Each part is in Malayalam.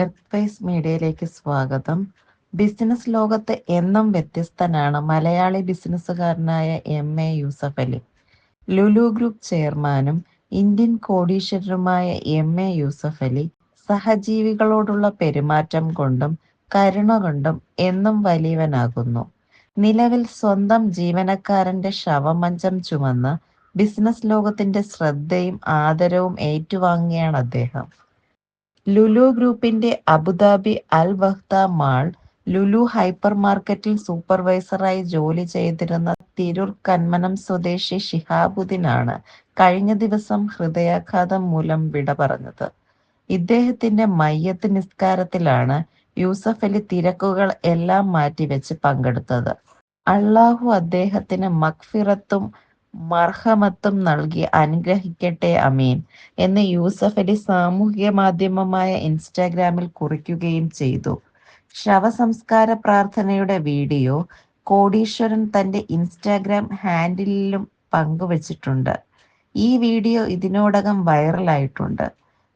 എർത്ത്വൈസ് മീഡിയയിലേക്ക് സ്വാഗതം. ബിസിനസ് ലോകത്ത് എന്നും വ്യത്യസ്തനാണ് Malayali ബിസിനസ്സുകാരനായ M A Yusuff Ali. Lulu group ചെയർമാനും ഇന്ത്യൻ കോടീശ്വരനുമായ എം എ യൂസഫ് അലി സഹജീവികളോടുള്ള പെരുമാറ്റം കൊണ്ടും കരുണ കൊണ്ടും എന്നും വലിയവനാകുന്നു. നിലവിൽ സ്വന്തം ജീവനക്കാരന്റെ ശവമഞ്ചം ചുമന്ന് ബിസിനസ് ലോകത്തിന്റെ ശ്രദ്ധയും ആദരവും ഏറ്റുവാങ്ങിയാണ് അദ്ദേഹം. ലുലു ഗ്രൂപ്പിന്റെ Abu Dhabi Al Wahda mall Lulu hyper മാർക്കറ്റിൽ സൂപ്പർവൈസറായി ജോലി ചെയ്തിരുന്ന തിരൂർ കന്മനം സ്വദേശി ഷിഹാബുദ്ദീനാണ് കഴിഞ്ഞ ദിവസം ഹൃദയാഘാതം മൂലം വിട പറഞ്ഞത്. ഇദ്ദേഹത്തിന്റെ മയ്യത്ത് നിസ്കാരത്തിലാണ് യൂസഫ് അലി തിരക്കുകൾ എല്ലാം മാറ്റിവെച്ച് പങ്കെടുത്തത്. അള്ളാഹു അദ്ദേഹത്തിന് മക്ഫിറത്തും മർഹമത്തും നൽകി. അനുഗ്രഹിക്കട്ടെ. അമീൻ. എന്ന് യൂസഫ് അലി സാമൂഹിക മാധ്യമമായ ഇൻസ്റ്റാഗ്രാമിൽ കുറിക്കുകയും ചെയ്തു. ശവസംസ്കാര പ്രാർത്ഥനയുടെ വീഡിയോ കോടീശ്വരൻ തന്റെ ഇൻസ്റ്റാഗ്രാം ഹാൻഡിലും പങ്കുവച്ചിട്ടുണ്ട്. ഈ വീഡിയോ ഇതിനോടകം വൈറലായിട്ടുണ്ട്.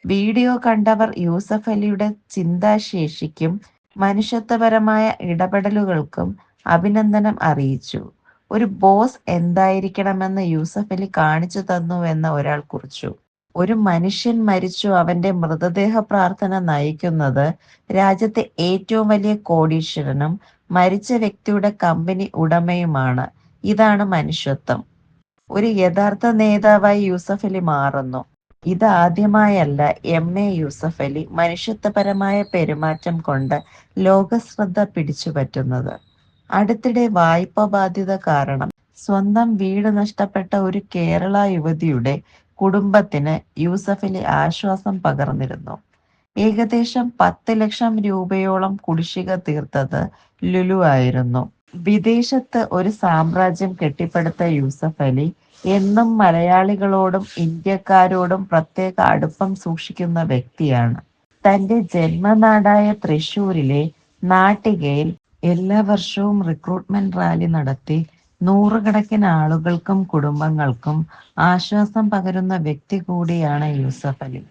വീഡിയോ കണ്ടവർ യൂസഫ് അലിയുടെ ചിന്താശേഷിക്കും മനുഷ്യത്വപരമായ ഇടപെടലുകൾക്കും അഭിനന്ദനം അറിയിച്ചു. ഒരു ബോസ് എന്തായിരിക്കണമെന്ന് യൂസഫ് അലി കാണിച്ചു എന്ന ഒരാൾ കുറിച്ചു. ഒരു മനുഷ്യൻ മരിച്ചു അവന്റെ മൃതദേഹ പ്രാർത്ഥന നയിക്കുന്നത് രാജ്യത്തെ ഏറ്റവും വലിയ കോടീശ്വരനും മരിച്ച വ്യക്തിയുടെ കമ്പനി ഉടമയുമാണ്. ഇതാണ് മനുഷ്യത്വം. ഒരു യഥാർത്ഥ നേതാവായി യൂസഫ് അലി മാറുന്നു. ഇത് ആദ്യമായല്ല എം. എ. യൂസഫ് അലി മനുഷ്യത്വപരമായ പെരുമാറ്റം കൊണ്ട് ലോകശ്രദ്ധ പിടിച്ചുപറ്റുന്നത്. അടുത്തിടെ വായ്പ ബാധ്യത കാരണം സ്വന്തം വീട് നഷ്ടപ്പെട്ട ഒരു കേരള യുവതിയുടെ കുടുംബത്തിന് യൂസഫിലെ ആശ്വാസം പകർന്നിരുന്നു. ഏകദേശം പത്ത് ലക്ഷം രൂപയോളം കുടിശ്ശിക തീർത്തത് ലുലു ആയിരുന്നു. വിദേശത്ത് ഒരു സാമ്രാജ്യം കെട്ടിപ്പടുത്ത യൂസഫ് അലി എന്നും മലയാളികളോടും ഇന്ത്യക്കാരോടും പ്രത്യേക അടുപ്പം സൂക്ഷിക്കുന്ന വ്യക്തിയാണ്. തന്റെ ജന്മനാടായ തൃശൂരിലെ നാട്ടികയിൽ എല്ലാ വർഷവും റിക്രൂട്ട്മെന്റ് റാലി നടത്തി നൂറുകണക്കിന് ആളുകൾക്കും കുടുംബങ്ങൾക്കും ആശ്വാസം പകരുന്ന വ്യക്തി കൂടിയാണ് യൂസഫ് അലി.